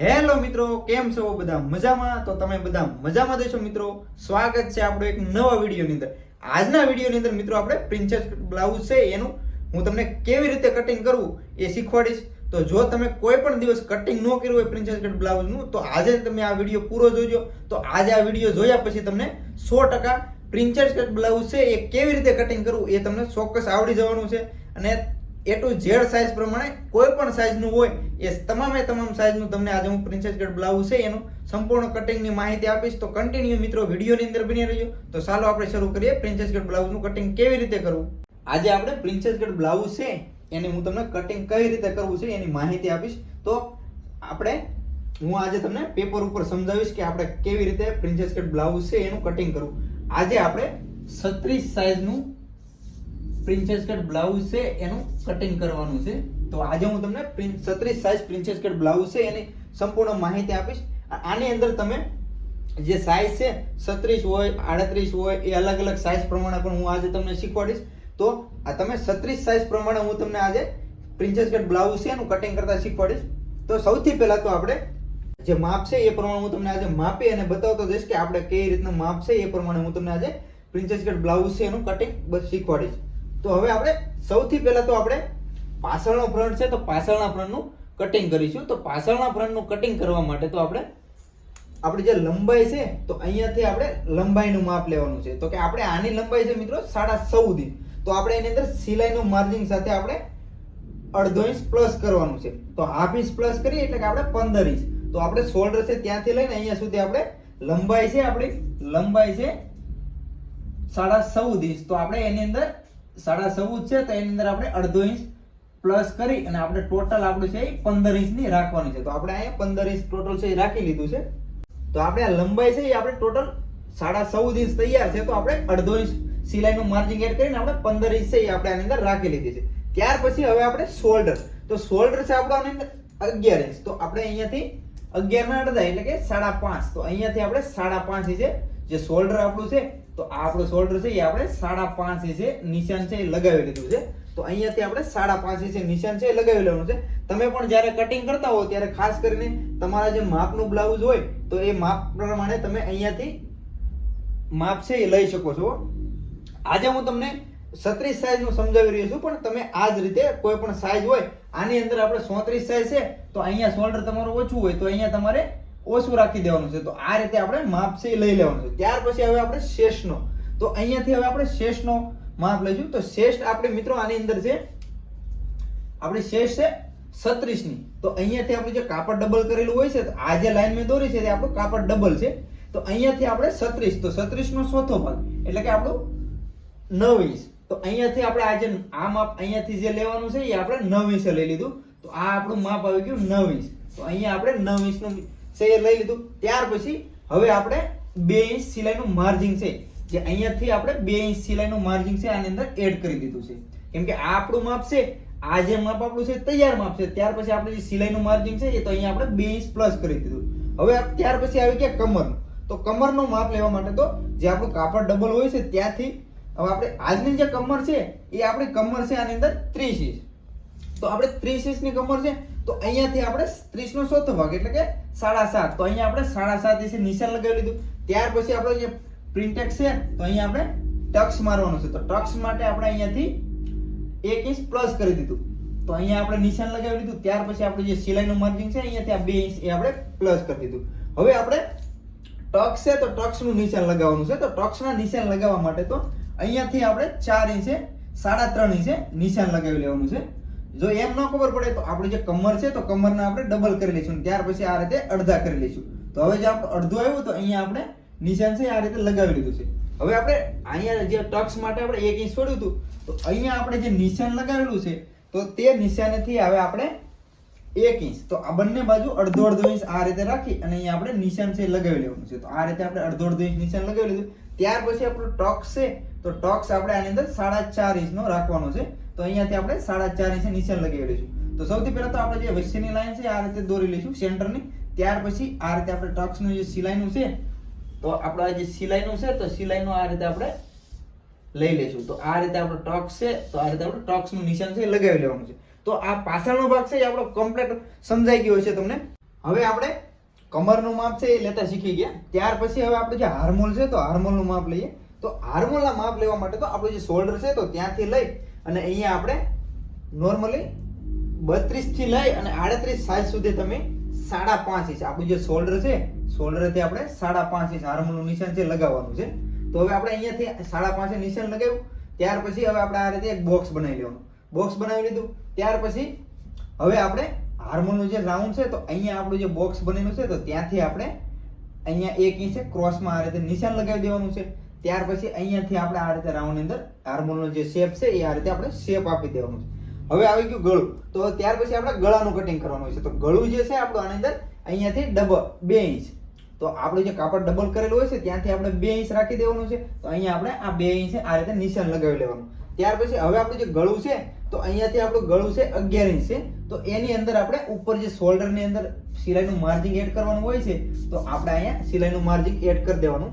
Hello મિત્રો, કેમ છો બધા મજામાં? તો તમે બધા મજામાં દેશો મિત્રો? સ્વાગત છે આપણો એક નવા વિડીયોની અંદર. આજના વિડીયોની અંદર મિત્રો આપણે પ્રિન્સેસ બ્લાઉઝ છે, એનું હું તમને કેવી રીતે કટિંગ કરવું એ શીખવાડીશ. તો જો તમે કોઈ પણ દિવસ કટિંગ ન કર્યું હોય પ્રિન્સેસ કટ બ્લાઉઝનું તો આજે તમે આ વીડિયો પૂરો જોજો. તો આજે આ વીડિયો જોયા પછી તમને સો ટકા પ્રિન્સેસ કટ બ્લાઉઝ છે એ કેવી રીતે કટિંગ કરવું એ તમને ચોક્કસ આવડી જવાનું છે. અને એ ટુ ઝેડ સાઇઝ પ્રમાણે કોઈ પણ સાઇઝનું હોય, એ તમામે તમામ સાઇઝનું તમને આજે હું પ્રિન્સેસ કટ બ્લાઉઝ છે, એનું સંપૂર્ણ કટિંગની માહિતી આપીશ. તો કન્ટિન્યુ મિત્રો વિડીયોની અંદર બની રહેજો. તો ચાલો આપણે શરૂ કરીએ પ્રિન્સેસ કટ બ્લાઉઝનું કટિંગ કેવી રીતે કરવું? આજે આપણે પ્રિન્સેસ કટ બ્લાઉઝ છે, એની હું તમને કટિંગ કઈ રીતે કરવું છે, એની માહિતી આપીશ. તો આપણે, હું આજે તમને પેપર ઉપર સમજાવીશ કે આપણે કેવી રીતે પ્રિન્સેસ કટ બ્લાઉઝ છે, એનું કટિંગ કરવું. આજે આપણે છત્રીસ સાઇઝનું પ્રિન્સેસ કટ બ્લાઉઝ છે, એનું કટિંગ કરવાનું છે. તો આજે હું તમને છત્રીસ સાઇઝ પ્રિન્સેસ કટ બ્લાઉઝ છે, એની સંપૂર્ણ માહિતી આપીશ. આની અંદર તમે જે સાઇઝ છે, છત્રીસ હોય, આડત્રીસ હોય, એ અલગ અલગ સાઇઝ પ્રમાણે પણ હું આજે તમને શીખવાડીશ. તો આ તમે છત્રીસ સાઇઝ પ્રમાણે હું તમને આજે પ્રિન્સેસ કટ બ્લાઉઝ છે, એનું કટિંગ કરતા શીખવાડીશ. તો સૌથી પહેલા તો આપણે જે માપ છે, એ પ્રમાણે હું તમને આજે માપી અને બતાવતો જઈશ કે આપણે કઈ રીતનું માપ છે, એ પ્રમાણે હું તમને આજે પ્રિન્સેસ કટ બ્લાઉઝ છે, એનું કટિંગ બસ શીખવાડીશ. તો હવે આપણે સૌથી પહેલા તો આપણે પાછળનો ફ્રન્ટ છે, તો પાછળના ફ્રન્ટનું કટિંગ કરીશું. તો પાછળના ફ્રન્ટનું કટિંગ કરવા માટે તો આપણે, આપણી જે લંબાઈ છે, તો અહીંયાથી આપણે લંબાઈનું માપ લેવાનું છે. તો કે આપણે આની લંબાઈ છે મિત્રો સાડા ચૌદ ઇંચ. તો આપણે એની અંદર સિલાઈનું માર્જિન સાથે આપણે અડધો ઇંચ પ્લસ કરવાનું છે. તો હાફ ઇંચ પ્લસ કરીએ એટલે કે આપણે પંદર ઇંચ. તો આપણે શોલ્ડર છે ત્યાંથી લઈને અહીંયા સુધી આપણે લંબાઈ છે, આપણી લંબાઈ છે સાડા ચૌદ ઇંચ. તો આપણે એની અંદર સાડા ચૌદ છે, તો એની અંદર આપણે અડધો ઇંચ પ્લસ કરી અને આપણે ટોટલ આપણું છે એ પંદર ઇંચની રાખવાની છે. તો આપણે અહીંયા પંદર ઇંચ ટોટલ છે એ રાખી લીધું છે. તો આપણે આ લંબાઈ છે એ આપણે ટોટલ સાડા ચૌદ ઇંચ તૈયાર છે, તો આપણે અડધો ઇંચ સિલાઈનું માર્જિંગ એડ કરીને આપણે પંદર ઇંચ છે એ આપણે આની અંદર રાખી લીધી છે. ત્યાર પછી હવે આપણે શોલ્ડર તો શોલ્ડર છે આપણો આની અંદર અગિયાર ઇંચ. તો આપણે અહીંયાથી અગિયાર ના અડધા, એટલે કે સાડા પાંચ. તો અહીંયાથી આપણે સાડા પાંચ ઇંચે જે શોલ્ડર આપણું છે, તો આ આપણું શોલ્ડર છે, એ આપણે સાડા પાંચ ઇંચે નિશાન છે એ લગાવી લીધું છે. તો અહીંયાથી આપણે સાડા પાંચ ઇંચે નિશાન છે એ લગાવી લેવાનું છે. તમે પણ જ્યારે કટિંગ કરતા હો, ત્યારે ખાસ કરીને તમારા જે માપનું બ્લાઉઝ હોય, તો એ માપ પ્રમાણે તમે અહીંયાથી માપ છે એ લઈ શકો છો. આજે હું તમને છત્રીસ સાઈઝનું સમજાવી રહ્યો છું, પણ તમે આ જ રીતે કોઈ પણ સાઈઝ હોય, આની અંદર આપણે સોત્રીસ સાઈઝ છે, તો અહીંયા શોલ્ડર તમારું ઓછું હોય, તો અહીંયા તમારે ઓછું રાખી દેવાનું છે. તો આ રીતે આપણે માપ છે લઈ લેવાનું છે. ત્યાર પછી હવે આપણે શેષનો. તો અહીંયાથી હવે આપણે શેષનો માપ લઈશું. તો શેષ આપણે મિત્રો આની અંદર છે, આપણે શેષ છે સત્રીસની તો અહીંયાથી આપણે જે કાપડ ડબલ કરેલું હોય છે આ જે લાઈન મેં દોરી છે, તે આપણું કાપડ ડબલ છે. તો અહીંયાથી આપણે છત્રીસ. તો સત્રીસનો ચોથો ભાગ. એટલે કે આપણું નવ ઇંચ તો અહીંયાથી આપણે આ જે આ માપ અહીંયાથી જે લેવાનું છે, એ આપણે નવ ઇંચે લઈ લીધું. તો આ આપણું માપ આવી ગયું નવ ઇંચ તો અહીંયા આપણે નવ ઇંચનું છે લઈ લીધું. ત્યાર પછી હવે આપણે બે ઇંચ સિલાઈનું માર્જિંગ છે. જે અહીંયાથી આપણે બે ઇંચ સિલાઈનું માર્જિંગ છે, આની અંદર એડ કરી દીધું છે. કેમ કે આ આપણું માપ છે, આ જે માપ આપણું છે, તૈયાર માપ છે. ત્યાર પછી આપણે જે સિલાઈનું માર્જિંગ છે, એ તો અહીંયા આપણે બે ઇંચ પ્લસ કરી દીધું. હવે ત્યાર પછી આવી ગયા કમરનું. તો કમરનું માપ લેવા માટે તો જે આપણું કાપડ ડબલ હોય છે, ત્યાંથી હવે આપણે આજની જે કમર છે, એ આપણી કમર છે, આની અંદર ત્રીસ ઇંચ. તો આપણે ત્રીસ ઇંચની કમર છે, તો અહીંયાથી આપણે ત્રીસ નો ચોથો ભાગ, એટલે કે સાડા સાત તો અહીંયા આપણે સાડા સાત નિશાન લગાવી લીધું. ત્યાર પછી આપણે જે પ્રિન્ટેક્સ છે, તો અહીંયા આપણે ટક્સ મારવાનું છે. તો ટક્સ માટે આપણે અહીંયાથી એક ઇંચ પ્લસ કરી દીધું. તો અહીંયા આપણે નિશાન લગાવી લીધું. ત્યાર પછી આપણે જે સિલાઈનું માર્જિન છે, અહીંયાથી આ બે ઇંચ એ આપણે પ્લસ કરી દીધું. હવે આપણે ટક્સ છે, તો ટક્સનું નિશાન લગાવવાનું છે. તો ટક્સ ના નિશાન લગાવવા માટે તો અહીંયાથી આપણે ચાર ઇંચે સાડા ત્રણ ઇંચે નિશાન લગાવી લેવાનું છે. જો એમ ન ખબર પડે તો આપણે જે કમર છે તો કમરને આપણે ડબલ કરી લઈશું ત્યાર પછી આ રીતે અડધા કરી લઈશું. તો હવે જે આપણે અડધું આવ્યું તો અહીંયા આપણે નિશાન છે આ રીતે લગાવી લીધું છે. હવે આપણે અહીંયા જે ટક્સ માટે આપણે એક ઇંચ છોડ્યું હતું, તો અહીંયા આપણે જે નિશાન લગાવેલું છે, તો તે નિશાનેથી હવે આપણે એક ઇંચ. તો આ બંને બાજુ અડધો અડધો ઇંચ આ રીતે રાખી અને અહીંયા આપણે નિશાન છે લગાવી લેવાનું છે. તો આ રીતે આપણે અડધો અડધો ઇંચ નિશાન લગાવી લીધું. ત્યાર પછી આપણું ટોક્સ છે, તો ટોક્સ આપણે આની અંદર સાડા ચાર ઇંચનો રાખવાનો છે. તો અહીંયાથી આપણે સાડા ચાર ઇંચ નિશાન લગાવી લઈશું તો સૌથી પહેલા તો આપણે જે વચ્ચેની લાઈન છે આ રીતે દોરી લઈશું સેન્ટરની. ત્યાર પછી આ રીતે આપણે ટોક્સનું જે સિલાઈનું છે, તો આપણે જે સિલાઈનું છે, તો સિલાઈનું આ રીતે આપણે લઈ લઈશું. તો આ રીતે આપણો ટોક્સ છે, તો આ રીતે આપણે ટોક્સનું નિશાન છે લગાવી લેવાનું છે. તો આ પાછળનો ભાગ છે એ આપણો કમ્પ્લીટ સમજાઈ ગયો છે તમને. હવે આપણે કમરનું માપ છે એ લેતા શીખી ગયા. ત્યાર પછી હવે આપણે જે હાર્મોલ છે, તો હાર્મોલનું માપ લઈએ. તો હાર્મોનના માપ લેવા માટે તો આપણું જે શોલ્ડર છે તો ત્યાંથી લઈ અને અહીંયા આપણે નોર્મલી બત્રીસથી લઈ અને આડત્રીસ સાઈઝ સુધી તમે સાડા પાંચ ઇંચ આપણું જે શોલ્ડર છે શોલ્ડરથી આપણે સાડા પાંચ ઇંચ હાર્મોલનું નિશાન છે લગાવવાનું છે, તો હવે આપણે અહીંયાથી સાડા પાંચે નિશાન લગાવ્યું. ત્યાર પછી હવે આપણે આ રીતે એક બોક્સ બનાવી લેવાનું. બોક્સ બનાવી લીધું. ત્યાર પછી હવે આપણે હાર્મોનનું જે રાઉન્ડ છે, તો અહીંયા આપણું જે બોક્સ બનેલું છે, તો ત્યાંથી આપણે અહીંયા એક ઇંચે ક્રોસમાં આ રીતે નિશાન લગાવી દેવાનું છે. ત્યાર પછી અહીંયાથી આપણે આ રીતે રાઉન્ડ અંદર હાર્મોનનો જે શેપ છે એ આ રીતે આપણે શેપ આપી દેવાનું છે. હવે આવી ગયું ગળું. તો ત્યાર પછી આપણે ગળાનું કટિંગ કરવાનું છે. તો ગળું જે છે આપણું આની અંદર અહીંયાથી ડબલ બે ઇંચ તો આપણું જે કાપડ ડબલ કરેલું હોય છે, ત્યાંથી આપણે બે ઇંચ રાખી દેવાનું છે. તો અહીંયા આપણે આ બે ઇંચ આ રીતે નિશાન લગાવી લેવાનું. ત્યાર પછી હવે આપણું જે ગળું છે, તો અહીંયાથી આપણું ગળું છે અગિયાર ઇંચ છે. તો એની અંદર આપણે ઉપર જે શોલ્ડરની અંદર સિલાઈનું માર્જિંગ એડ કરવાનું હોય છે, તો આપણે અહીંયા સિલાઈનું માર્જિંગ એડ કરી દેવાનું.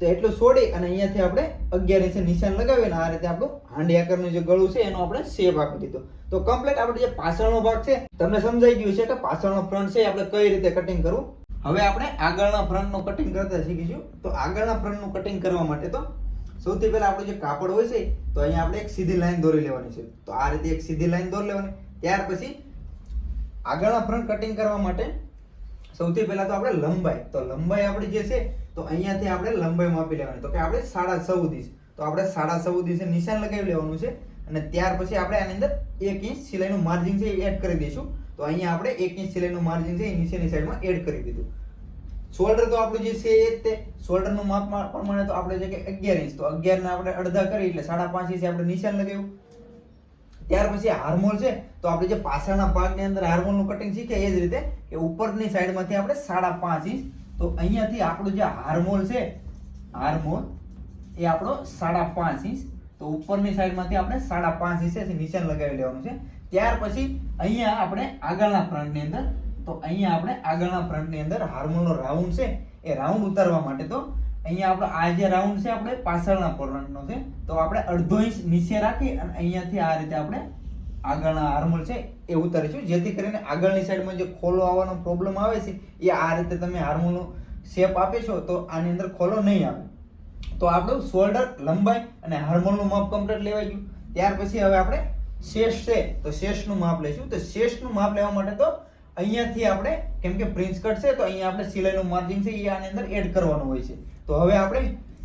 તો એટલું છોડી અને અહીંયાથી આપણે અગિયાર ઇંચે નિશાન લગાવીને આ રીતે આપણું હાંડી જે ગળું છે એનો આપણે શેપ આપી દીધો. તો કમ્પ્લીટ આપણે જે પાછળનો ભાગ છે, તમને સમજાઈ ગયું છે કે પાછળનો ફ્રન્ટ છે આપણે કઈ રીતે કટિંગ કરવું? હવે આપણે આગળના ફ્રન્ટનું કટિંગ કરતા શીખીશું. તો આગળના ફ્રન્ટનું કટિંગ કરવા માટે તો સૌથી પહેલા આપણું જે કાપડ હોય છે, તો અહીંયા આપણે એક સીધી લાઈન દોરી લેવાની છે. તો આ રીતે એક સીધી લાઈન દોરી લેવાની. ત્યાર પછી આગળના ફ્રન્ટ કટિંગ કરવા માટે સૌથી પહેલા તો આપણે લંબાઈ. તો લંબાઈ આપણી જે છે, તો અહીંયાથી આપણે લંબાઈ માપી લેવાની. તો કે આપણે સાડા ચૌદ તો આપણે સાડા ચૌદ ઇંચે નિશાન લગાવી લેવાનું છે અને ત્યાર પછી આપણે આની અંદર એક ઇંચ સિલાઈનું માર્જિન છે એ એડ કરી દઈશું. તો અહીંયા આપણે એક ઇંચ સિલાઈનું માર્જિન છે એ નીચેની સાઈડમાં એડ કરી દીધું. શોલ્ડર તો આપણું જે છે એ જ તે. શોલ્ડરનું માપ પ્રમાણે તો આપણે જે કે અગિયાર ઇંચ. તો અગિયાર ને આપણે અડધા કરી, એટલે સાડા પાંચ ઇંચ આપણે નિશાન લગાવ્યું. ત્યાર પછી હાર્મોલ છે, તો આપણે જે પાછળના ભાગની અંદર હાર્મોલનું કટિંગ શીખે એ જ રીતે કે ઉપરની સાઈડમાંથી આપણે સાડા પાંચ ઇંચ, તો અહીંયાથી આપણું જે હાર્મોલ છે હાર્મોલ એ આપણો સાડા પાંચ ઇંચ, તો ઉપરની સાઈડમાંથી આપણે સાડા પાંચ ઇંચે નિશાન લગાવી લેવાનું છે. ત્યાર પછી અહીંયા આપણે આગળના ફ્રન્ટની અંદર, તો અહીંયા આપણે આગળના ફ્રન્ટની અંદર હાર્મોનનો રાઉન્ડ છે, એ રાઉન્ડ ઉતારવા માટે તો અહીંયા આપણો આ જે રાઉન્ડ છે આપણે પાછળના ફ્રન્ટનો છે. તો આપણે અડધો ઇંચ નીચે રાખી અને અહીંયાથી આ રીતે આપણે આગળના આર્મોલ છે એ ઉતારીશું. જેથી કરીને આગળની સાઈડમાં જે ખોલો આવવાનો પ્રોબ્લેમ આવે છે, એ આ રીતે તમે આર્મોલનો શેપ આપે છો, તો આની અંદર ખોલો નહીં આવે. તો આપણું શોલ્ડર લંબાઈ અને હાર્મોનનું માપ કમ્પ્લીટ લેવાઈ ગયું. ત્યાર પછી હવે આપણે શેષ છે, તો શેષનું માપ લઈશું. તો શેષનું માપ લેવા માટે તો અહીંયાથી આપણે, કેમ કે પ્રિન્સ કટ છે, તો અહીંયા આપણે સિલાઈનું માર્જિન છે, એ આની અંદર એડ કરવાનું હોય છે. તો હવે આપણે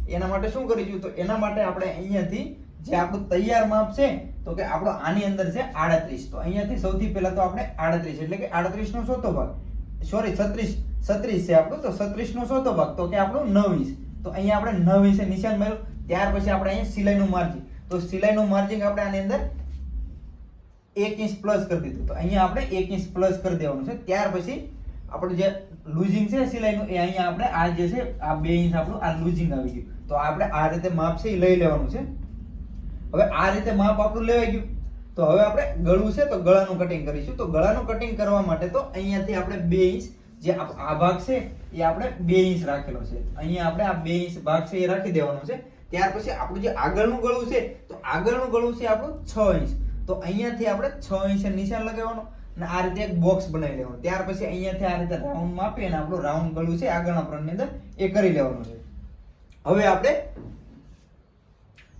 એના માટે શું કરીશું? તો એના માટે આપણે અહીંયાથી જે આપણું તૈયાર માપ છે, તો કે આપણો આની અંદર છે આડત્રીસ. તો અહીંયાથી સૌથી પહેલા તો આપણે આડત્રીસ, એટલે કે આડત્રીસ નો ચોથો ભાગ. સોરી છત્રીસ. છત્રીસ છે આપણું, તો છત્રીસ નો ચોથો ભાગ, તો કે આપણું નવ તો અહીંયા આપણે નવીસે નિશાન મળ્યું ત્યાર પછી આપણે અહીંયા સિલાઈનું માર્જિન. તો સિલાઈનું માર્જિન આપણે આની અંદર એક ઇંચ પ્લસ કરી દીધું. તો અહીંયા આપણે એક ઇંચ પ્લસ કરી દેવાનું છે. ત્યાર પછી આપણું જે લૂઝિંગ છે, સિલાઈનું. એ અહીંયા આપણે આ જે છે, આ બે ઇંચ આપણું આ લૂઝિંગ આવી ગયું. તો આપણે આ રીતે માપ છે એ લઈ લેવાનું છે. હવે આ રીતે માપ આપણું લેવાઈ ગયું. તો હવે આપણે ગળું છે, તો ગળાનું કટિંગ કરીશું. તો ગળાનું કટિંગ કરવા માટે તો અહીંયાથી આપણે બે ઇંચ જે આ ભાગ છે, એ આપણે બે ઇંચ રાખેલો છે. અહીંયા આપણે આ બે ઇંચ ભાગ છે એ રાખી દેવાનો છે. ત્યાર પછી આપણું જે આગળનું ગળું છે, તો આગળનું ગળું છે આપણું છ ઇંચ તો અહીંયાથી આપણે છ ઇંચ નિશાન લગાવવાનું. અને આ રીતે એક બોક્સ બનાવી લેવાનું. ત્યાર પછી અહીંયાથી આ રીતે રાઉન્ડ માપી અને આપણું રાઉન્ડ ગળું છે, આગળના ફ્રન્ટની અંદર એ કરી લેવાનું છે. હવે આપણે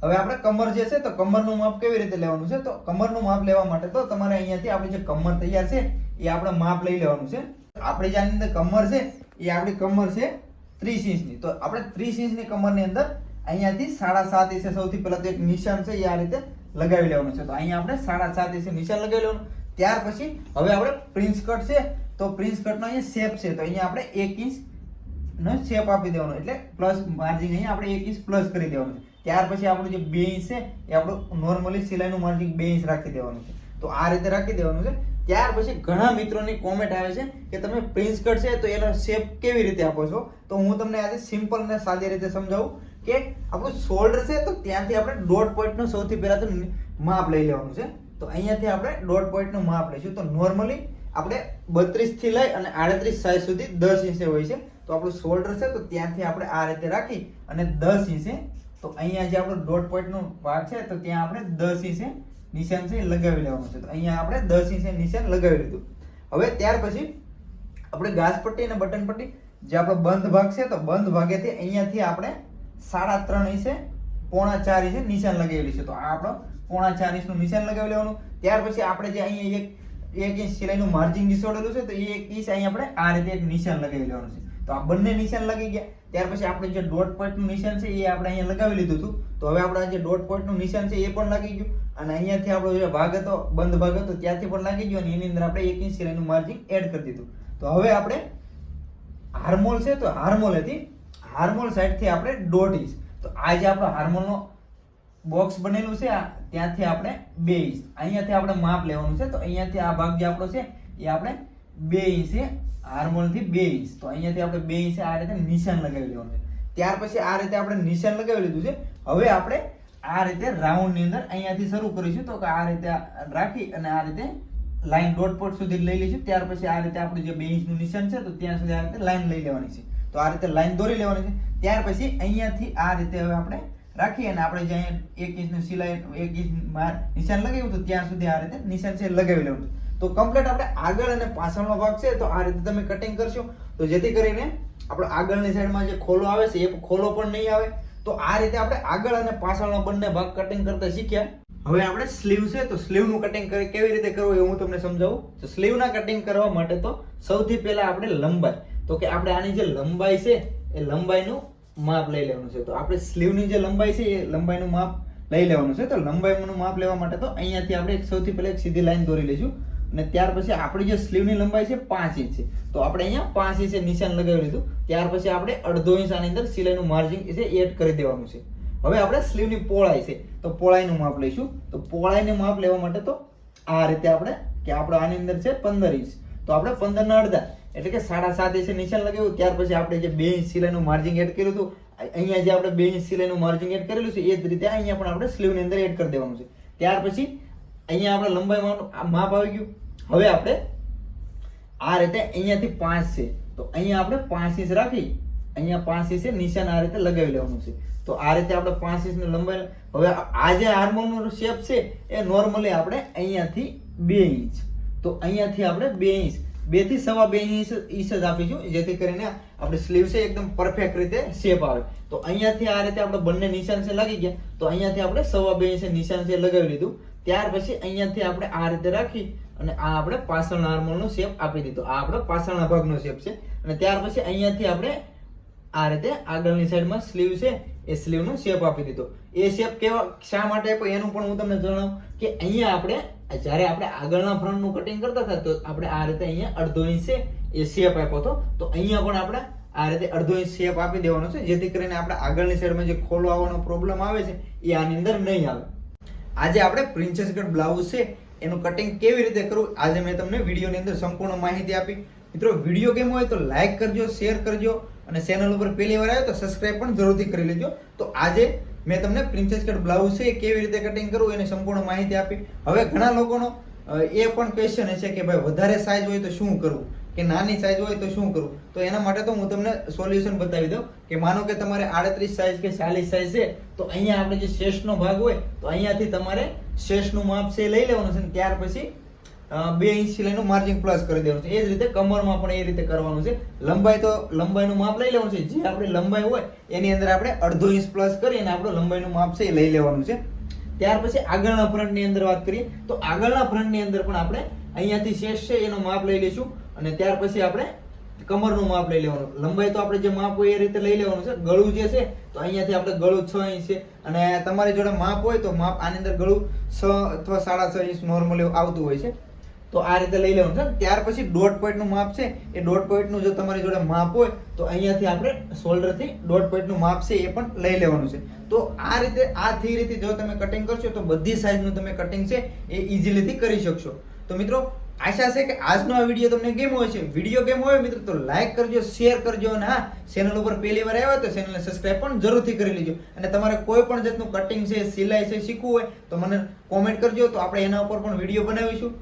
હવે આપણે કમર જે છે, તો કમરનું માપ કેવી રીતે લેવાનું છે? તો કમરનું માપ લેવા માટે તો તમારે અહીંયાથી આપણી જે કમર તૈયાર છે, એ આપણે માપ લઈ લેવાનું છે. આપણી જે આની અંદર કમર છે, એ આપણી કમર છે ત્રીસ ઇંચની. તો આપણે ત્રીસ ઇંચની કમરની અંદર અહીંયાથી સાડા સાત ઇંચે સૌથી પહેલા તો એક નિશાન છે, એ આ રીતે લગાવી લેવાનું છે. તો અહીંયા આપણે સાડા સાત ઇંચે નિશાન લગાવી લેવાનું. ત્યાર પછી હવે આપણે પ્રિન્સ કટ છે, તો પ્રિન્સ કટનો અહીંયા શેપ છે, તો અહીંયા આપણે એક ઇંચ નો શેપ આપી દેવાનો, એટલે પ્લસ માર્જિન અહીંયા આપણે એક ઇંચ પ્લસ કરી દેવાનું છે. ત્યાર પછી આપણું જે બે ઇંચ છે, એ આપણું નોર્મલી સિલાઈનું માર્જિન બે ઇંચ રાખી દેવાનું છે. તો આ રીતે રાખી દેવાનું છે. ત્યાર પછી ઘણા મિત્રોની કોમેન્ટ આવે છે કે તમે પ્રિન્સ કટ છે, તો એનો શેપ કેવી રીતે આપો છો? તો હું તમને આજે સિમ્પલ અને સાદી રીતે સમજાવું કે આપણું શોલ્ડર છે, તો ત્યાંથી આપણે દોઢ પોઈન્ટનો સૌથી પહેલાં તો માપ લઈ લેવાનું છે. તો અહીંયાથી આપણે દોઢ પોઈન્ટનું માપ લઈશું. તો નોર્મલી આપણે બત્રીસથી લઈ અને આડત્રીસ સાઈઝ સુધી દસ ઇંચે હોય છે. તો આપણું શોલ્ડર છે, તો ત્યાંથી આપણે આ રીતે રાખી અને દસ ઇંચે, તો અહીંયા જે આપણો દોઢ પોઈન્ટનો ભાગ છે, તો ત્યાં આપણે દસ ઇંચે નિશાન છે લગાવી લેવાનું છે. તો અહીંયા આપણે દસ ઇંચે નિશાન લગાવી લીધું. હવે ત્યાર પછી આપણે ગાસપટ્ટી અને બટન પટ્ટી જે આપણો બંધ ભાગ છે, તો બંધ ભાગેથી અહીંયાથી આપણે સાડા ત્રણ ઇંચે, પોણા ચાર ઇંચે નિશાન લગાવેલી છે. તો આ આપણો પોણા ચાર ઇંચનું નિશાન લગાવી લેવાનું. ત્યાર પછી આપણે જે અહીંયા એક એક ઇંચ સિલાઈનું માર્જિન ઘીસોડેલું છે, તો એ એક ઇંચ અહીં આપણે આ રીતે એક નિશાન લગાવી લેવાનું છે. તો આ બંને નિશાન લગી ગયા. ત્યાર પછી આપણે જે ડોટ પોઈન્ટનું નિશાન છે, એ આપણે અહીંયા લગાવી લીધું હતું. તો હવે આપણે જે ડોટ પોઈન્ટનું નિશાન છે, એ પણ લાગી ગયું. અને અહીંયાથી આપણો જે ભાગ હતો, બંધ ભાગ હતો, ત્યાંથી પણ લાગી ગયો અને એની અંદર આપણે એક ઇંચ સિલાઈનું માર્જિન એડ કરી દીધું. તો હવે આપણે હાર્મોલ છે, તો હાર્મોલ હતી. હાર્મોલ સાઈડથી આપણે દોઢ ઇંચ. તો આ જે આપણો હાર્મોલનો બોક્સ બનેલું છે, આ ત્યાંથી આપણે બે ઇંચ. અહીંયાથી આપણે માપ લેવાનું છે, તો અહીંયાથી આ ભાગ જે આપણો છે, એ આપણે બે ઇંચે હાર્મોનથી બે ઇંચ. તો અહીંયાથી આપણે બે ઇંચે આ રીતે નિશાન લગાવી લેવાનું છે. ત્યાર પછી આ રીતે આપણે નિશાન લગાવી લીધું છે. હવે આપણે આ રીતે રાઉન્ડની અંદર અહીંયાથી શરૂ કરીશું. તો આ રીતે રાખી અને આ રીતે લાઈન ડોટ પોટ સુધી લઈ લઈશું. ત્યાર પછી આ રીતે આપણું જે બે ઇંચનું નિશાન છે, તો ત્યાં સુધી આ રીતે લાઈન લઈ લેવાની છે. તો આ રીતે લાઈન દોરી લેવાની છે. ત્યાર પછી અહીંયાથી આ રીતે હવે આપણે રાખી અને આપણે જે અહીંયા એક ઇંચનું સિલાઈ, એક ઇંચ નિશાન લગાવ્યું હતું, ત્યાં સુધી આ રીતે નિશાન છે લગાવી લેવું તો કમ્પ્લીટ આપણે આગળ અને પાછળનો ભાગ છે, તો આ રીતે તમે કટિંગ કરશો. તો જેથી કરીને આપણો આગળની સાઈડમાં જે ખોલો આવે છે, એ ખોલો પણ નહીં આવે. તો આ રીતે આપણે આગળ અને પાછળનો બંને ભાગ કટિંગ કરતા શીખ્યા. હવે આપણે સ્લીવ છે, તો સ્લીવનું કટિંગ કેવી રીતે કરવું એ હું તમને સમજાવું. તો સ્લીવના કટિંગ કરવા માટે તો સૌથી પહેલા આપણે લંબાઈ, તો કે આપણે આની જે લંબાઈ છે, એ લંબાઈનું માપ લઈ લેવાનું છે. તો આપણે સ્લીવની જે લંબાઈ છે, એ લંબાઈનું માપ લઈ લેવાનું છે. તો લંબાઈનું માપ લેવા માટે તો અહીંયાથી આપણે સૌથી પહેલા એક સીધી લાઈન દોરી લઈશું. અને ત્યાર પછી આપણી જે સ્લીવની લંબાઈ છે, પાંચ ઇંચ છે. તો આપણે અહીંયા પાંચ ઇંચે નિશાન લગાવી લીધું. ત્યાર પછી આપણે અડધો ઇંચ આની અંદર સિલાઈનું માર્જિન છે એડ કરી દેવાનું છે. હવે આપણે સ્લીવની પહોળાઈ છે, તો પહોળાઈનું માપ લઈશું. તો પહોળાઈનું માપ લેવા માટે તો આ રીતે આપણે કે આપણે આની અંદર છે, પંદર ઇંચ. તો આપણે પંદર ના અડધા. એટલે કે સાડા સાત ઇંચે નિશાન લગાવ્યું ત્યાર પછી આપણે જે બે ઇંચ સિલાઈનું માર્જિંગ એડ કર્યું હતું, અહીંયા જે આપણે બે ઇંચ સિલાઈનું માર્જિંગ એડ કરેલું છે, એ જ રીતે અહીંયા પણ આપણે સ્લીવની અંદર એડ કરી દેવાનું છે. ત્યાર પછી અહીંયા આપણે લંબાઈ માપ આવી ગયું. હવે આપણે આ રીતે અહીંયાથી પાંચ છે. તો અહીંયા આપણે પાંચ ઇંચ રાખી, અહીંયા પાંચ ઇંચે નિશાન આ રીતે લગાવી લેવાનું છે. તો આ રીતે આપણે પાંચ ઇંચની લંબાઈ, હવે આ જે હાર્મોનનો શેપ છે, એ નોર્મલી આપણે અહીંયાથી બે ઇંચ તો અહીંયાથી આપણે બે ઇંચ બેથી સવા બે ઇંચ આપીશું, જેથી કરીને આપણે સ્લીવ છે એકદમ પરફેક્ટ રીતે શેપ આવે. તો અહીંયાથી આ રીતે આપણે બંને નિશાન છે લાગી ગયા, તો અહીંયાથી આપણે સવા બે ઇંચ નિશાન છે લગાવી લીધું. ત્યાર પછી અહીંયાથી આપણે આ રીતે રાખી અને આ આપણે પાછળના હાર્મોનનો શેપ આપી દીધો. આ આપણો પાછળના ભાગનો શેપ છે. અને ત્યાર પછી અહીંયાથી આપણે આ રીતે આગળની સાઈડમાં સ્લીવ છે, એ સ્લીવનો શેપ આપી દીધો. એ શેપ કેવા શા માટે આપ્યો? એનું પણ હું તમને જણાવું કે અહીંયા આપણે જ્યારે આપણે આગળના ફ્રન્ટનું કટિંગ કરતા હતા, તો આપણે આ રીતે અહીંયા અડધો ઇંચ એ શેપ આપ્યો હતો. તો અહીંયા પણ આપણે આ રીતે અડધો ઇંચ શેપ આપી દેવાનો છે, જેથી કરીને આપણે આગળની સાઈડમાં જે ખોલો આવવાનો પ્રોબ્લેમ આવે છે, એ આની અંદર નહીં આવે. આજે આપણે પ્રિન્સેસ બ્લાઉઝ છે, એનું કટિંગ કેવી રીતે કરવું, આજે મેં તમને વિડીયોની અંદર સંપૂર્ણ માહિતી આપી. મિત્રો, વીડિયો કેમ હોય તો લાઈક કરજો શેર કરજો, અને ચેનલ ઉપર પહેલી વાર આવ્યો તો સબસ્ક્રાઇબ પણ જરૂરથી કરી લેજો. તો આજે મેં તમને પ્રિન્સેસ કટ બ્લાઉઝ છે કેવી રીતે કટિંગ કરવું એની સંપૂર્ણ માહિતી આપી. હવે ઘણા લોકોનો એ પણ ક્વેશ્ચન છે કે ભાઈ વધારે સાઈઝ હોય તો શું કરવું? કે નાની સાઇઝ હોય તો શું કરવું? તો એના માટે તો હું તમને સોલ્યુશન બતાવી દઉં કે માનો કે તમારે આડત્રીસ સાઇઝ કે ચાલીસ સાઇઝ છે, તો અહીંયા આપણે જે શેષનો ભાગ હોય, તો અહીંયાથી તમારે શેષનું માપ છે લઈ લેવાનું છે ત્યાર પછી બે ઇંચ સિલાઈનું માર્જિન પ્લસ કરી દેવાનું છે. એ જ રીતે કમરમાં પણ એ રીતે કરવાનું છે. લંબાઈ તો લંબાઈનું માપ લઈ લેવાનું છે. જે આપણી લંબાઈ હોય, એની અંદર આપણે અડધો ઇંચ પ્લસ કરીને આપણું લંબાઈનું માપ છે એ લઈ લેવાનું છે. ત્યાર પછી આગળના ફ્રન્ટની અંદર વાત કરીએ, તો આગળના ફ્રન્ટની અંદર પણ આપણે અહીંયાથી શેષ છે, એનો માપ લઈ લઈશું. અને ત્યાર પછી આપણે કમરનું માપ લઈ લેવાનું. લંબાઈ તો આપણે જે માપ હોય એ રીતે લઈ લેવાનું છે. ગળું જે છે, તો અહીંયાથી આપણે ગળું છ ઇંચ છે. અને તમારી જોડે માપ હોય તો માપ આની અંદર ગળું છ અથવા સાડા છ ઇંચ નોર્મલી આવતું હોય છે. તો આ રીતે લઈ લેવાનું. છે ત્યાર પછી ડોટ પોઈન્ટનું માપ છે. એ ડોટ પોઈન્ટનું જો તમારી જોડે માપ હોય, તો અહીંયાથી આપણે શોલ્ડરથી ડોટ પોઈન્ટનું માપ છે એ પણ લઈ લેવાનું છે. તો આ રીતે આ રીતે જો તમે કટિંગ કરશો, તો બધી સાઇઝનું તમે કટિંગ છે એ ઇઝીલીથી કરી શકશો. તો મિત્રો, આશા છે કે આજનો આ વીડિયો તમને કેમ હોય છે વીડિયો કેમ હોય મિત્રો, તો લાઈક કરજો શેર કરજો, અને હા ચેનલ ઉપર પહેલી વાર આવ્યો તો ચેનલને સબસ્ક્રાઇબ પણ જરૂરથી કરી લેજો. અને તમારે કોઈ પણ જાતનું કટિંગ છે, સિલાઈ છે, શીખવું હોય, તો મને કોમેન્ટ કરજો. તો આપણે એના ઉપર પણ વીડિયો બનાવીશું.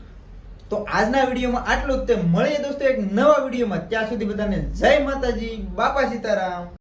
તો આજના વિડીયોમાં આટલું જ. તે મળીએ દોસ્તો એક નવા વિડીયોમાં. ત્યાં સુધી બધાને જય માતાજી, બાપા સીતારામ.